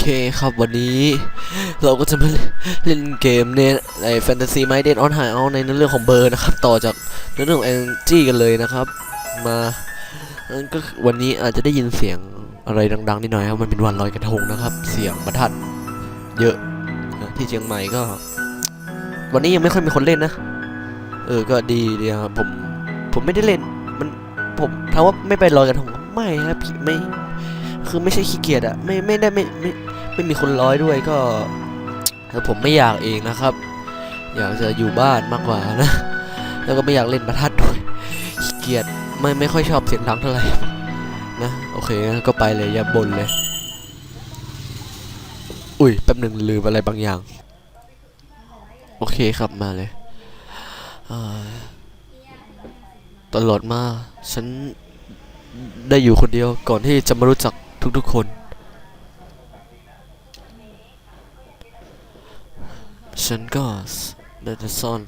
เคครับวันนี้ เราก็จะมาเล่นเกมเนี่ยในแฟนตาซีไมเดนออนไฮเอาในเรื่องของเบอร์นะครับ ต่อจากเรื่องของแองจี้กันเลยนะครับ มานั่นก็วันนี้อาจจะได้ยินเสียงอะไรดัง ๆนิดหน่อยครับมันเป็นวันลอยกระทงนะครับ เสียงประทัดเยอะที่เชียงใหม่ก็ วันนี้ยังไม่ค่อยมีคนเล่นนะ เออก็ดีดีครับผมผมไม่ได้เล่น มันผมถามว่าไม่ไปลอยกระทงไม่ครับพี่ไม่ คือไม่ใช่ขี้เกียจอะไม่ไม่ได้ไม่ไม่ไม่มีคนร้อยด้วยก็แต่ผมไม่อยากเองนะครับ อยากจะอยู่บ้านมากกว่านะ แล้วก็ไม่อยากเล่นประทัดด้วยขี้เกียจไม่ไม่ค่อยชอบเสียงดังเท่าไหร่นะโอเคงั้นก็ไปเลยอย่าบ่นเลย อุ้ยแป๊บหนึ่งลืมอะไรบางอย่าง โอเคครับมาเลยตลอดมา ฉันได้อยู่คนเดียวก่อนที่จะมารู้จัก ทุกๆคน ฉันก็ได้จะซ่อน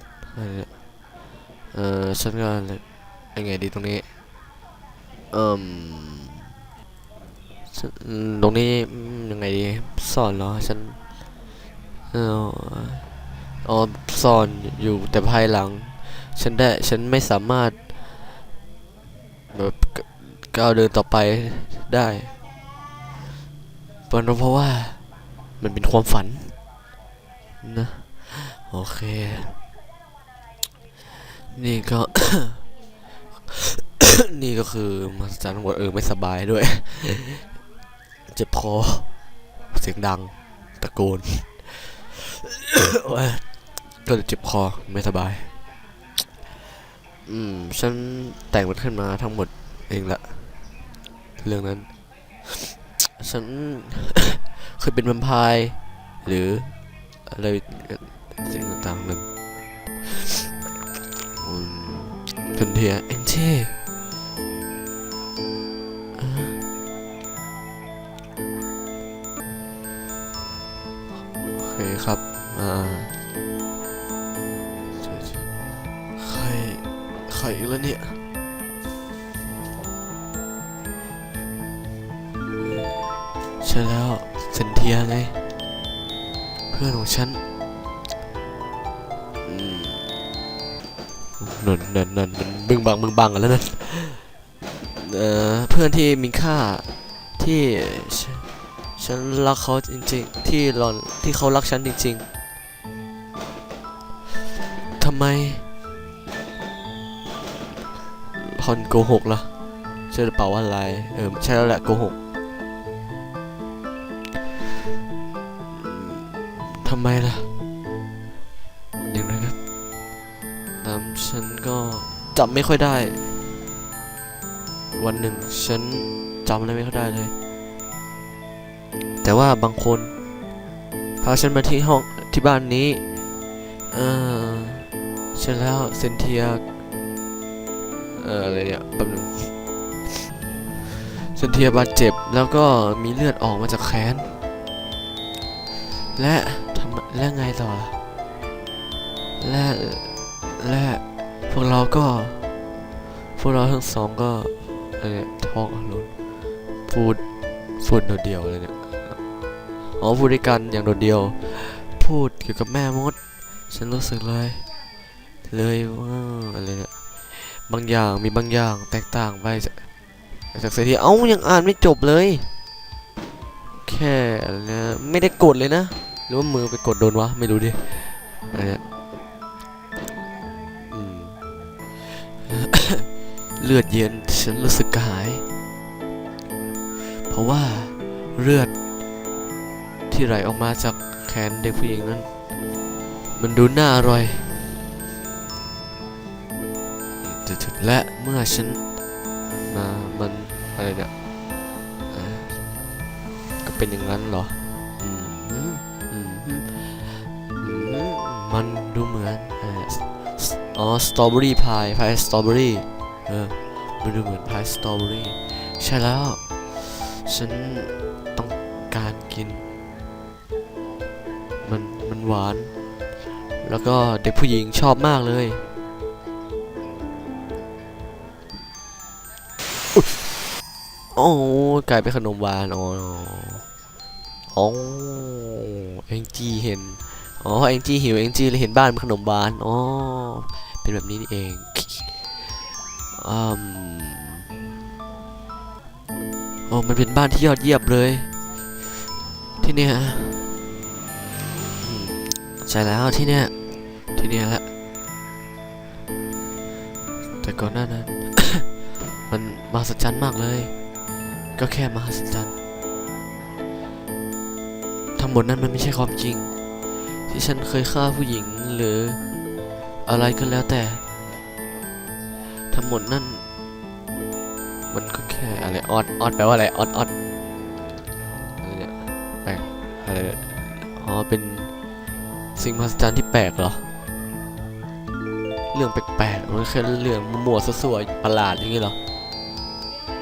เออฉันก็ยังไงดีตรงนี้เอ่มตรงนี้ยังไงดีซ่อนเหรอฉันเอออ๋อซ่อนอยู่แต่ภายหลัง ฉันได้ฉันไม่สามารถแบบก้าวเดินต่อไปได้ เป็นเพราะว่ามันเป็นความฝันนะโอเค นี่ก็ นี่ก็คือมาสจันว่าเออไม่สบายด้วย เจ็บคอเสียงดังตะโกนก็เลยเจ็บคอไม่สบาย อืม ฉันแต่งมันขึ้นมาทั้งหมดเองละ เรื่องนั้น ฉันเคยเป็นแวมไพร์หรืออะไรสิ่งต่างๆหนึ่งอืมเป็นเทียเอ็นเช่โอเคครับ อ่าใคร ใครอีกแล้วเนี่ย นั่นนั่นมันบึ้งบังบึ้งบังกันแล้วนั่นเอ่อเพื่อนที่มีค่าที่ฉันรักเขาจริง ๆ ที่รอนที่เขารักฉันจริง ๆทำไมฮอนโกหกล่ะใช่หรือเปล่าว่าอะไร เออใช่แล้วแหละโกหกทำไมล่ะ จำไม่ค่อยได้ วันหนึ่งฉันจำอะไรไม่ค่อยได้เลย แต่ว่าบางคน พาฉันมาที่ห้องที่บ้านนี้ เออใช่แล้วเซนเทียเอออะไรเนี่ยแป๊บนึงเซนเทียบาดเจ็บแล้วก็มีเลือดออกมาจากแขน และทำและไงต่อล่ะและและ พวกเราก็ พวกเราทั้งสองก็อะไรเนี่ยท้องหลุนพูดพูดโดดเดียวเลยเนี่ยอ๋อพูดด้วยกันอย่างโดดเดียว พูดเกี่ยวกับแม่มด ฉันรู้สึกเลย เลยว่าอะไรเนี่ยบางอย่างมีบางอย่างแตกต่างไปจากจากเสียทีเอ้ายังอ่านไม่จบเลย แค่อะไรนะไม่ได้กดเลยนะ หรือว่ามือไปกดโดนวะ ไม่รู้ดิอะไรเนี่ย เลือดเย็นฉันรู้สึกกระหาย เพราะว่าเลือดที่ไหลออกมาจากแขนเด็กผู้หญิงนั้น มันดูน่าอร่อย และเมื่อฉันมามันอะไรเนี่ยก็เป็นอย่างนั้นเหรอมันดูเหมือนอ๋อสตรอเบอรี่พายพายสตรอเบอรี่ เออมันดูเหมือนพายสตรอเบอรี่ใช่แล้ว ฉันต้องการกิน มันมันหวาน แล้วก็เด็กผู้หญิงชอบมากเลยโอ้กลายเป็นขนมหวานอ๋ออ๋อแองจีเห็น อ๋อแองจีหิวแองจีเลยเห็นบ้านเป็นขนมบาน อ๋อ เป็นแบบนี้นี่เอง อืมโอ้มันเป็นบ้านที่ยอดเยี่ยมเลย ที่เนี่ยใช่แล้วที่เนี่ย ที่เนี่ยแหละ แต่ก่อนหน้านั้น มันมหัศจรรย์มากเลย ก็แค่มหัศจรรย์ทั้งหมดนั้นมันไม่ใช่ความจริง ที่ฉันเคยฆ่าผู้หญิงหรืออะไรก็แล้วแต่ ทั้งหมดนั่น มันก็แค่อะไรออดออดแปลว่าอะไรออดออดอะไรเนี่ยแปลกอะไรอ๋อเป็นสิ่งมหัศจรรย์ที่แปลกเหรอ เรื่องแปลกๆมันแค่เรื่องมั่วๆซั่วๆประหลาดอย่างนี้เหรอ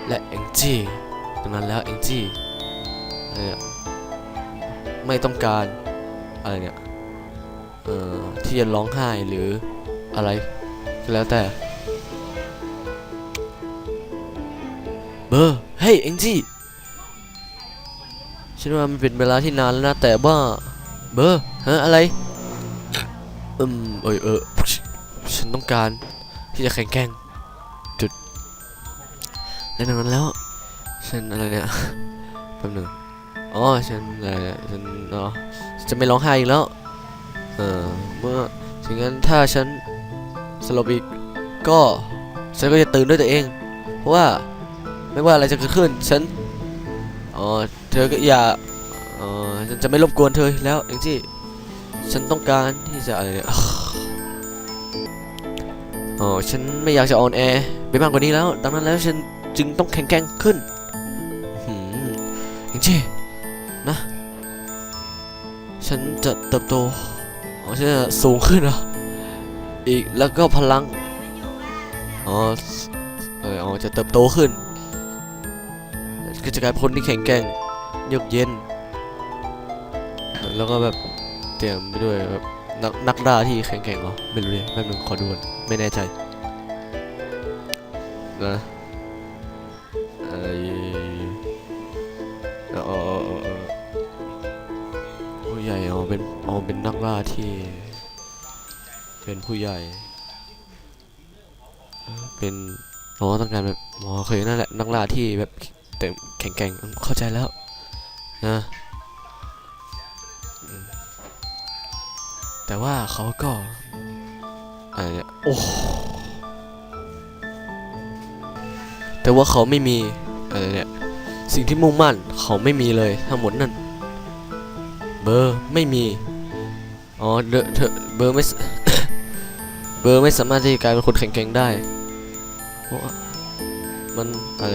และแองจี้ดังนั้นแล้วแองจี้อะไรเนี่ยไม่ต้องการอะไรเนี่ย เอ่อ ที่จะร้องไห้หรืออะไรก็แล้วแต่ เบอร์เฮ้ยแองจี้ฉันว่ามันเป็นเวลาที่นานแล้วนะ แต่ว่าเบอร์ฮะอะไรอืมเอยเออฉันต้องการที่จะแข่งแกร่งจุดและดังนั้นแล้วฉันอะไรเนี่ยแป๊บหนึ่งอ๋อฉันอะไรฉันอ๋อฉันจะไม่ร้องไห้อีกแล้วเออเมื่อถึงงั้นถ้าฉันสลบอีกก็ฉันก็จะตื่นด้วยตัวเอง เพราะว่า ไม่ว่าอะไรจะเกิดขึ้น ฉันอ๋อเธอก็อย่าอ๋อฉันจะไม่รบกวนเธอแล้วเองจี้ฉันต้องการที่จะอะไรเนี่ยอ๋อฉันไม่อยากจะออนแอร์ไปมากกว่านี้แล้ว ดังนั้นแล้วฉันจึงต้องแข็งแกร่งขึ้นหืมเองจี้นะ ฉันจะเติบโตอ๋อฉันจะสูงขึ้นเหรออีกแล้วก็พลังอ๋อเอออ๋อจะเติบโตขึ้น ก็จะกลายเป็นคนที่แข็งแกร่งเยือกเย็น แล้วก็แบบเตรียมไปด้วยแบบนักนักด่าที่แข็งแกร่งเหรอไม่รู้เลยแป๊บนึงขอดูก่อนไม่แน่ใจนะไอเออผู้ใหญ่อ๋อเป็นอ๋อเป็นนักล่าที่ เป็นผู้ใหญ่เออเป็นอ๋อต้องการแบบอ๋อเคยนั่นแหละนักล่าที่แบบเต็ม แข็งแกร่งเข้าใจแล้วนะแต่ว่าเขาก็อะไรเนี่ยโอ้แต่ว่าเขาไม่มีอะไรเนี่ยสิ่งที่มุ่งมั่นเขาไม่มีเลยทั้งหมดนั่นเบอร์ไม่มีอ๋อเดอะเธอเบอร์ไม่เบอร์ไม่สามารถที่จะกลายเป็นคนแข็งแกร่งได้เพราะว่ามันอะไร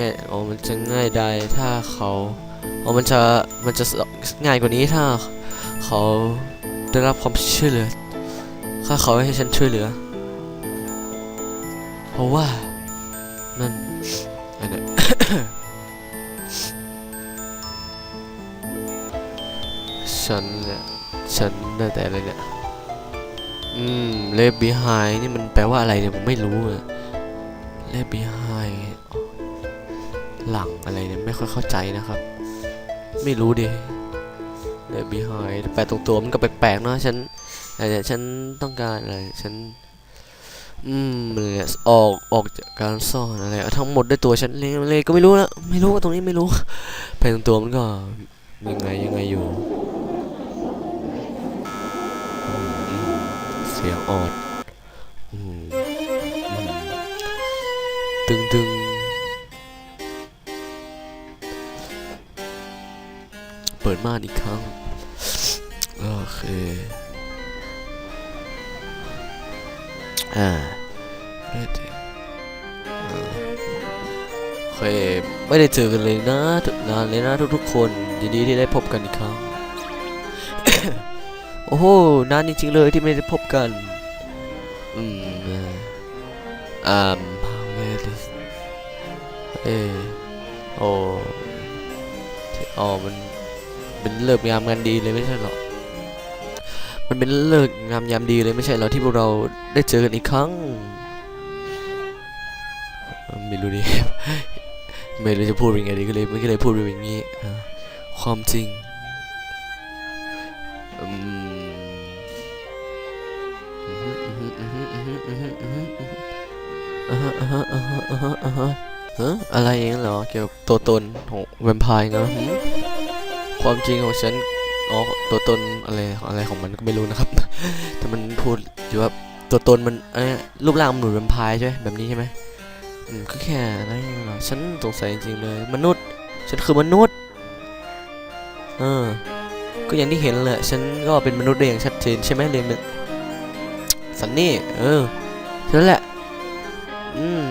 ง่ายอ๋อมันจะง่ายได้ถ้าเขาอ๋อมันจะมันจะง่ายกว่านี้ถ้าเขาได้รับความช่วยเหลือถ้าเขาให้ฉันช่วยเหลือ เพราะว่านั่นอันเนี้ยฉันเนี่ยฉันได้แต่อะไรเนี่ยอืมเลฟบีไฮนี่มันแปลว่าอะไรเนี่ยผมไม่รู้อะเลฟบีไฮ หลังอะไรเนี่ยไม่ค่อยเข้าใจนะครับ ไม่รู้ดิเลฟบีไฮแปลตรงตัวมันก็แปลกๆเนาะฉันอะไรเนี่ยฉันต้องการอะไรฉันอืมอะไรเนี่ยออกออกจากการซ่อนอะไรทั้งหมดด้วยตัวฉันเลยเลยก็ไม่รู้ละไม่รู้ตรงนี้ไม่รู้แปลตรงตัวมันก็ยังไงยังไงอยู่เสียงออดตึงตึง เปิดม่านอีกครั้ง โอเค อ่าไม่ได้อ่าโอเค ไม่ได้เจอกันเลยนะนานเลยนะทุกๆ คนยินดีที่ได้พบกันอีกครั้ง โอ้โห นานจริงๆเลยที่ไม่ได้พบกัน อืมอ่ออ่าเออโอ้ที่อ๋อมัน เป็นเลิกงามงานดีเลยไม่ใช่หรอ มันเป็นเลิกงามยามดีเลยไม่ใช่หรอที่พวกเราได้เจอกันอีกครั้ง ไม่รู้ดิไม่รู้จะพูดยังไงดีก็เลยไม่ก็เลยพูดไปอย่างนี้ ความจริงอะอ่าฮะอ่าฮะอ่าฮะอ่าฮะฮะอะไรเองเหรอเกี่ยวกับตัวตนของแวมไพร์เนาะ ความจริงของฉันอ๋อตัวตนอะไรอะไรของมันก็ไม่รู้นะครับ แต่มันพูดอยู่ว่าตัวตนมันเอ้รูปร่างมันเหมือนแวมไพร์ใช่ไหมแบบนี้ใช่ไหมอืมก็แค่อะไรเฉันสงสัยจริงๆเลย มนุษย์ ฉันคือมนุษย์เออก็อย่างที่เห็นแหละฉันก็เป็นมนุษย์ได้อย่างชัดเจนใช่ไหมเลยนสันนี่เออนั่นแหละอืม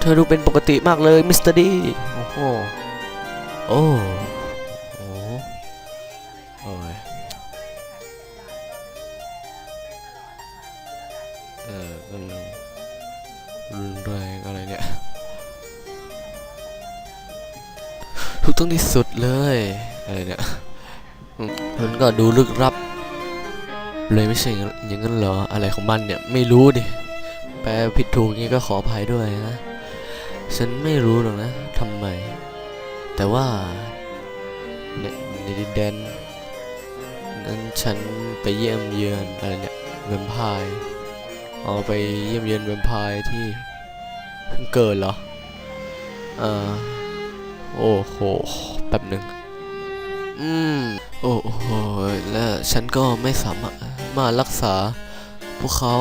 เธอดูเป็นปกติมากเลยมิสเตอร์ดีโอ้โห โอ้โอ้โอ้ยเอออืมรุนแรงอะไรเนี่ย ทุกต้องที่สุดเลย อะไรเนี่ยมันก็ดูลึกลับ เลยไม่ใช่อย่างนั้นเหรอ อะไรของมันเนี่ย ไม่รู้ดิ แปลผิดถูกงี้ก็ขออภัยด้วยนะ ฉันไม่รู้หรอกนะทำไม แต่ว่าในในดินแดนนั้นฉันไปเยี่ยมเยือนอะไรเนี่ยแวมไพร์เอาไปเยี่ยมเยือนแวมไพร์ที่เพิ่งเกิดเหรออ่าโอ้โหแป๊บหนึ่งอืมโอ้โหและฉันก็ไม่สามารถมารักษาพวกเขา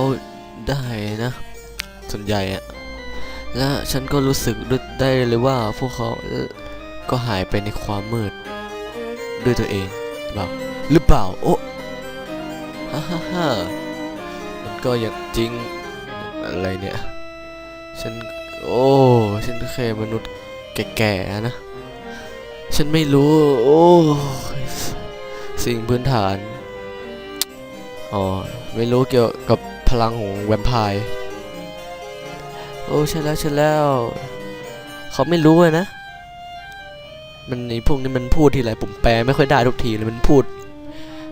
ได้นะ ส่วนใหญ่อะและฉันก็รู้สึกได้เลยว่าพวกเขา ก็หายไปในความมืด ด้วยตัวเองหรือเปล่าหรือเปล่าโอ้ฮ่าฮ่าฮ่ามันก็อย่างจริงอะไรเนี่ยฉันโอ้ฉันแค่มนุษย์แก่ๆนะ ฉันไม่รู้ โอ้สิ่งพื้นฐานอ๋อไม่รู้เกี่ยวกับพลังของแวมไพร์โอ้ใช่แล้วใช่แล้ว เขาไม่รู้เลยนะ มันไอพวกนี้มันพูดทีไรผมแปลไม่ค่อยได้ทุกทีเลยมันพูด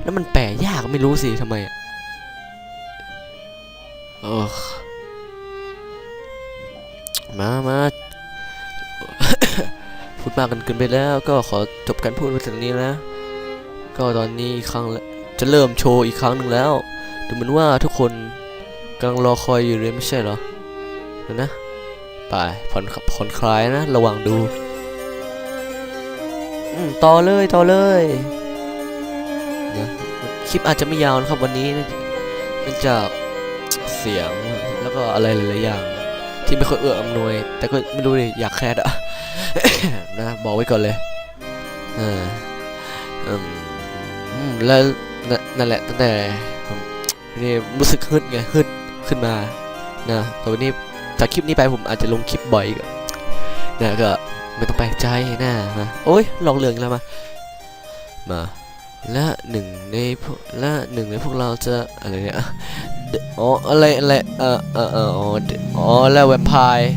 แล้วมันแปลยากไม่รู้สิทำไมอะเออมามาพูดมากกันเกินไปแล้วก็ขอจบการพูดไว้ถึงนี้นะก็ตอนนี้อีกครั้งจะเริ่มโชว์อีกครั้งหนึ่งแล้ว ดูเหมือนว่าทุกคนกำลังรอคอยอยู่เลยไม่ใช่เหรอนะไปผ่อนผ่อนคลายนะ ระว่างดู ต่อเลยต่อเลยเนะคลิปอาจจะไม่ยาวนะครับวันนี้เนื่องจากเสียงแล้วก็อะไรหลายๆอย่าง ที่ไม่ค่อยเอื้ออำนวย แต่ก็ไม่รู้ดิอยากแคสอะนะบอกไว้ก่อนเลยเอออืมอืมแล้วนั่นนั่นแหละตั้งแต่นี่รู้สึกฮึดไงฮึดขึ้นมานะแต่วันนี้จากคลิปนี้ไปผมอาจจะลงคลิปบ่อยกอะนะก็ ไม่ต้องแปลกใจนะมาโอ้ยลองเรื่องแล้วมา มา และหนึ่งในพวกและหนึ่งในพวกเราจะอะไรเนี่ยอ๋ออะไรอะไรเออเออเอออ๋อเดอ๋อแล้วแวมไพร์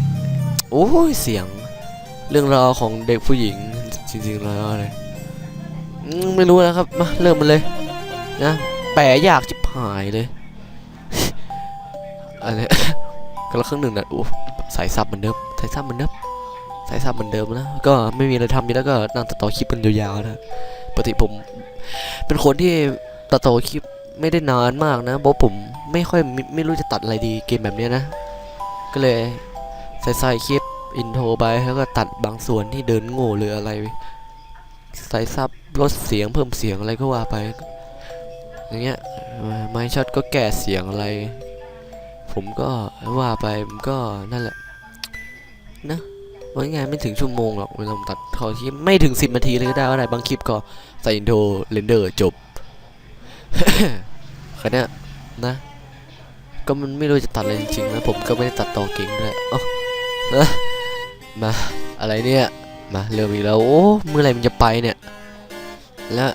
โอ้ยเสียง เรื่องราวของเด็กผู้หญิงจริงๆแล้วอะไรอืมไม่รู้นะครับมาเริ่มมันเลยนะแปลยากจิบหายเลยอะไรก็ละครึ่งหนึ่งนะโอ้สายซับเหมือนเดิมสายซับเหมือนเดิม สายซับเหมือนเดิมนะ ก็ไม่มีอะไรทำอยู่แล้วก็นั่งตัดต่อคลิปกันยาวๆนะปกติผม เป็นคนที่ตัดต่อคลิปไม่ได้นานมากนะเพราะผมไม่ค่อยไม่ไม่รู้จะตัดอะไรดีเกมแบบเนี้ยนะ ก็เลยใส่ใส่คลิปอินโทรไปแล้วก็ตัดบางส่วนที่เดินโง่หรืออะไร ใส่ซับลดเสียงเพิ่มเสียงอะไรก็ว่าไป อย่างเงี้ยไม่ช็อตก็แก้เสียงอะไร ผมก็ว่าไปผมก็นั่นแหละนะ ว่าไงไม่ถึงชั่วโมงหรอกเวลาผมตัดเขาคลิปไม่ถึง 10 นาทีเลยก็ได้ว่าไหนบางคลิปก็ใส่อินโทรเรนเดอร์จบแค่เนี้ยนะ ก็มันไม่รู้จะตัดอะไรจริงๆนะผมก็ไม่ได้ตัดต่อเก่งด้วยอ้าเอ้อมาอะไรเนี่ยมาเริ่มอีกแล้วโอ้เมื่อไรมันจะไปเนี่ยและ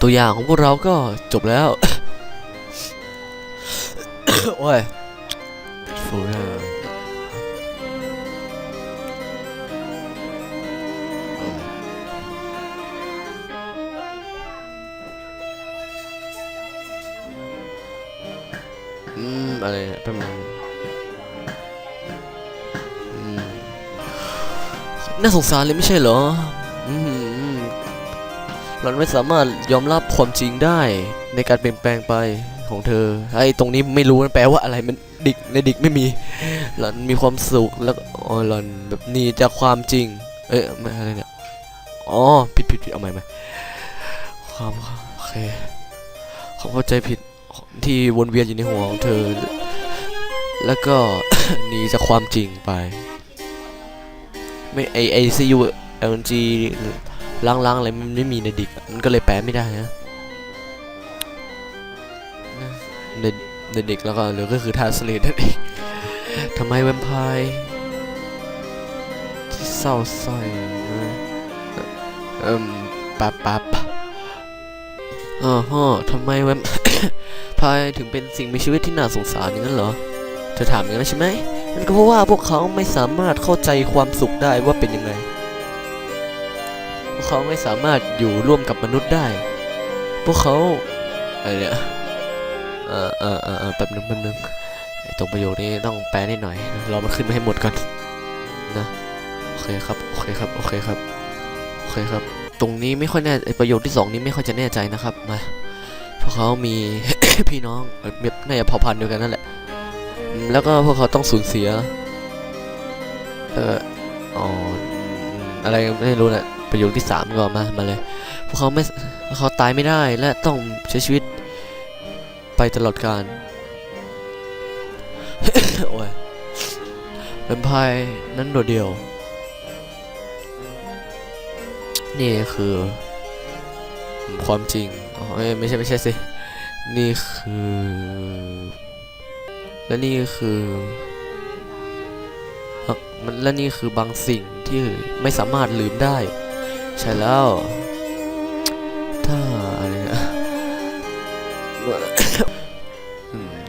ตัวอย่างของพวกเราก็จบแล้วโอ้ยฟูน่ อืมอะไรเป็นน่าสงสารเลยไม่ใช่เหรอ อืมเราไม่สามารถยอมรับความจริงได้ในการเปลี่ยนแปลงไปของเธอ ไอ้ตรงนี้ไม่รู้มันแปลว่าอะไรมันดิกในดิกไม่มีหล่อนมีความสุขแล้วอ๋อหล่อนแบบนี้จากความจริง เอ๊ะไม่อะไรเนี่ยอ๋อผิดผิดผิดเอาใหม่ไหมความโอเคเขาเข้าใจผิด ที่วนเวียนอยู่ในหัวของเธอ แล้วก็ หนีจากความจริงไป ไม่ไอไอซียูเอ็นจีล้างๆอะไรมันไม่มีในดิกมันก็เลยแปลไม่ได้นะในในดิกแล้วก็เหลือก็คือทาสเลตนั่นเองทำไมแวมไพร์ที่เศร้าสร้อยนะเอิ่มปั๊บปั๊บอ๋อฮะทำไมแวม พายถึงเป็นสิ่งมีชีวิตที่น่าสงสารอย่างนั้นเหรอ เธอถามอย่างนั้นใช่ไหมมันก็เพราะว่าพวกเขาไม่สามารถเข้าใจความสุขได้ว่าเป็นยังไง พวกเขาไม่สามารถอยู่ร่วมกับมนุษย์ได้ พวกเขาอะไรเนี่ยเออเออเออเอแป๊บนึงแป๊บนึงตรงประโยคนี้ต้องแปลนิดหน่อยรอมันขึ้นมาให้หมดก่อนนะโอเคครับโอเคครับโอเคครับโอเคครับ ตรงนี้ไม่ค่อยแน่ประโยคที่สองนี้ไม่ค่อยจะแน่ใจนะครับมา วกเขามี พี่น้องเอ่อน่าจะเผ่าพันธุ์เดียวกันนั่นแหละ แล้วก็พวกเขาต้องสูญเสีย เอออ๋ออะไรไม่รู้นะประโยคที่สามก็มามาเลย พวกเขาไม่พวกเขาตายไม่ได้และต้องใช้ชีวิตไปตลอดกาลโอ้ยแวมไพร์นั้นโดดเดี่ยว นี่คือ ความจริง อ๋อไม่ใช่ไม่ใช่สิ นี่คือ และนี่คือมันและนี่คือบางสิ่งที่ไม่สามารถลืมได้ ใช่แล้ว ถ้าอะไรนะ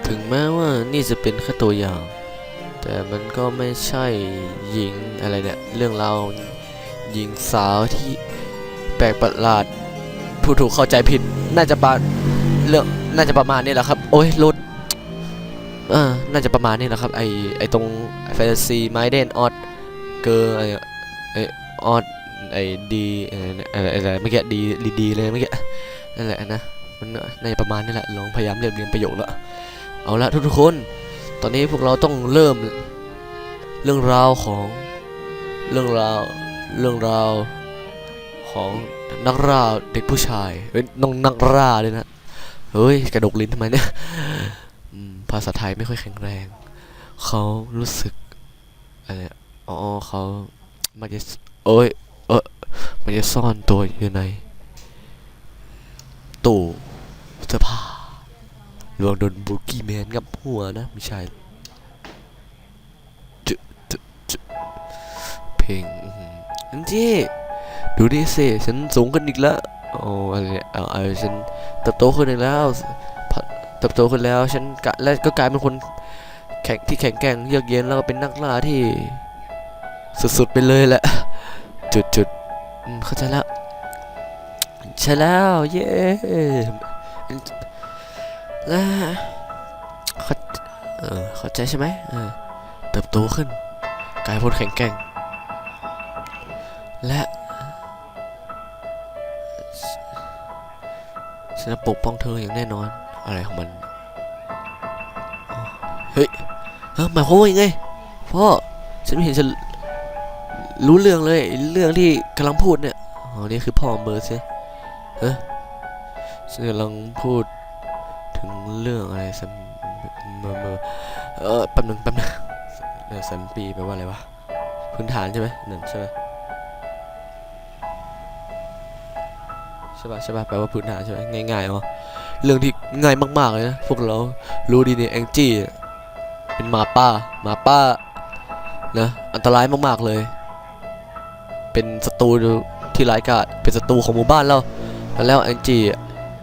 ถึงแม้ว่านี่จะเป็นแค่ตัวอย่าง แต่มันก็ไม่ใช่หญิงอะไรเนี่ย เรื่องราวหญิงสาวที่แปลกประหลาด ผู้ถูกเข้าใจผิด น่าจะบาเรื่องน่าจะประมาณนี้แหละครับ โอ้ยรถอ่าน่าจะประมาณนี้แหละครับ ไอไอตรงแฟนซีไมเดนออดเกอร์ไอไอออดไอดีอะไรอะไรเมื่อกี้ดีดีดีเลยเมื่อกี้นั่นแหละนะมันน่าจะประมาณนี้แหละลองพยายามเรียบเรียงประโยคล้วเอาละทุกๆคน ตอนนี้พวกเราต้องเริ่มเรื่องราวของเรื่องราวเรื่องราวของ นักล่าเด็กผู้ชายเฮ้ยน้องนักล่าเลยนะเฮ้ยกระดกลิ้นทำไมเนี่ยภาษาไทยไม่ค่อยแข็งแรง เขารู้สึกอะไรอ๋อเขามันจะเอ้ยเออมันจะซ่อนตัวอยู่ในตู้เสื้อผ้าลวงโดนบุกี้แมนกับหัวนะไม่ใช่จุจุจุเพลงอันที่ ดูดิสิฉันสูงขึ้นอีกแล้วโอ้อะไรเนี่ยเอาเอาฉันเติบโตขึ้นอีกแล้วเติบโตขึ้นแล้วฉันกะและก็กลายเป็นคนแข็งที่แข็งแกร่งเยือกเย็นแล้วก็เป็นนักล่าที่สุดๆไปเลยแหละ จุดจุดๆเข้าใจแล้วใช่แล้วเย้แล้วเข้าเออเข้าใจใช่ไหมเออเติบโตขึ้น กลายเป็นคนแข็งแกร่ง และ ฉันจะปกป้องเธออย่างแน่นอน อะไรของมันเฮ้ยเฮ้ยหมายความว่ายังไงพ่อฉันไม่เห็นฉันรู้เรื่องเลยเรื่องที่กำลังพูดเนี่ยอ๋อนี่คือพ่อเมอร์ใช่เฮ้ยฉันกำลังพูดถึงเรื่องอะไรสัมเมอร์เอร์เออแป๊บนึงแป๊บนึงเออสัมปีแปลว่าอะไรวะพื้นฐานใช่ไหมนั่นใช่ไหม ใช่ป่ะใช่ป่ะแปลว่าพื้นฐานใช่ไหมง่ายๆอ๋อเรื่องที่ง่ายมากๆเลยนะพวกเรารู้ดีเนี่ยแองจี้เป็นหมาป้าหมาป้านะอันตรายมากๆเลย เป็นศัตรูที่ร้ายกาจเป็นศัตรูของหมู่บ้านเราแล้วแองจี้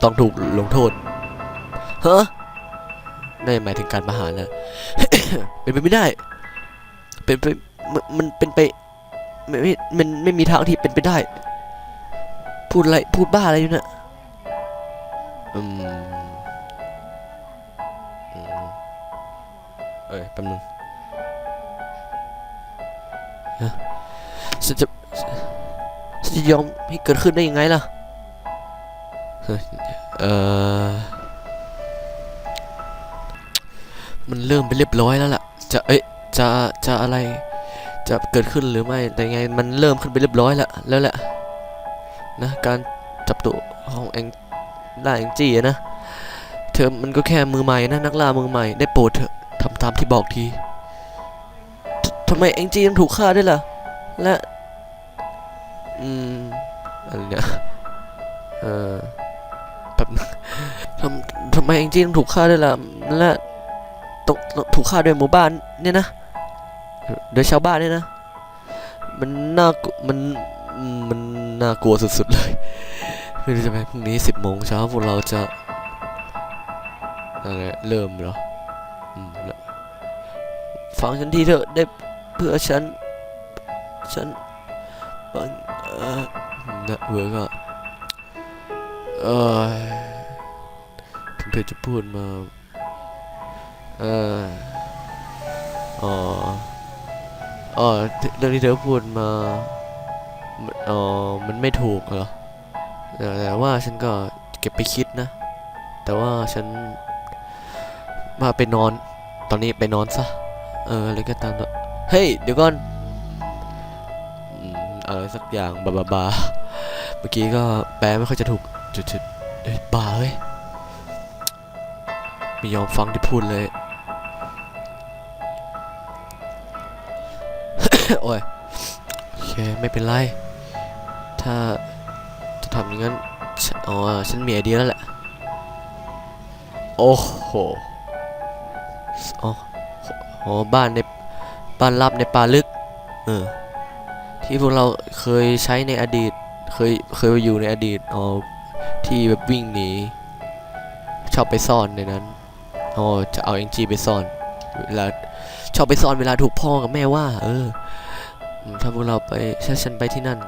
ต้องถูกลงโทษฮะนั่นหมายถึงการประหารนะเป็นไปไม่ได้ เป็นไปมันมันเป็นไปไม่ไม่มันไม่มีทางที่เป็นไปได้ พูดอะไร พูดบ้าอะไรอยู่เนี่ยอืมอืมเอ้ยแป๊บนึงฮะฉันจะฉันจะยอมให้เกิดขึ้นได้ยังไงล่ะเฮ้ยเออมันเริ่มไปเรียบร้อยแล้วล่ะ จะเอ๊ะจะจะอะไร จะเกิดขึ้นหรือไม่แต่ยังไงมันเริ่มขึ้นไปเรียบร้อยแล้วแล้วแหละ นะการจับตัวของแองล่าแองจี้อะนะเธอมันก็แค่มือใหม่นะนักล่ามือใหม่ได้โปรดเถอะทำตามที่บอกทีทำไมแองจี้ต้องถูกฆ่าด้วยล่ะ และ อืมอะไรเนี่ยเออแบบทำทำไมแองจี้ต้องถูกฆ่าด้วยล่ะ และต้องต้องถูกฆ่าด้วยหมู่บ้านเนี่ยนะโดยชาวบ้านเนี่ยนะ มันน่ามันมัน น่ากลัวสุดๆเลย ไม่รู้จะไปพรุ่งนี้สิบโมงเช้าพวกเราจะอะไรเริ่มเหรออืมแล้วฟังฉันทีเถอะได้เพื่อฉัน ฉันฟังเออนะเวอร์ก็เออถึงเธอจะพูดมา เอออ๋ออ๋อเรื่องที่เธอพูดมา อ๋อมันไม่ถูกเหรอแต่ว่าฉันก็เก็บไปคิดนะ แต่ว่าฉันมาไปนอน ตอนนี้ไปนอนซะ เอออะไรก็ตามเถอเฮ้ย เดี๋ยวก่อนอืมอะไรสักอย่างบาบาบาเมื่อกี้ก็แปลไม่ค่อยจะถูกจุดๆเอ้ยบาเฮ้ยไม่ยอมฟังที่พูดเลย โอ้ยโอเค ไม่เป็นไร ถ้าจะทำอย่างนั้นอ๋อฉันมีไอเดียแล้วแหละ โอ้โหอ๋ออ๋อบ้านในบ้านลับในป่าลึก เออ ที่พวกเราเคยใช้ในอดีต เคยเคยไปอยู่ในอดีตอ๋อที่แบบวิ่งหนีชอบไปซ่อนในนั้นอ๋อจะเอาเอ็งจีไปซ่อนเวลาชอบไปซ่อนเวลาถูกพ่อกับแม่ว่า เออถ้าพวกเราไปถ้าฉันไปที่นั่น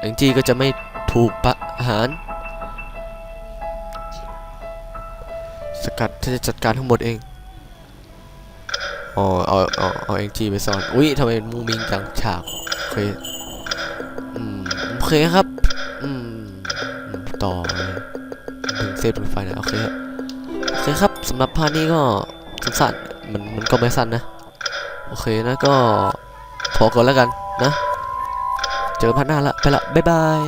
แองจี้ก็จะไม่ถูกประหาร สกัดฉันจะจัดการทั้งหมดเองอ๋อเอาเอาเอาแองจี้ไปซ่อนอุ้ยทำไมมุงมิงจังฉากโอเคอืมโอเคครับอืมต่อเลยถึงเซฟไฟนะโอเคครับโอเคครับสำหรับพาร์ทนี้ก็สั้นๆมันมันก็ไม่สั้นนะ โอเคนะก็พอก่อนแล้วกันนะ เจอพันหน้าละ ไปละ บ๊ายบาย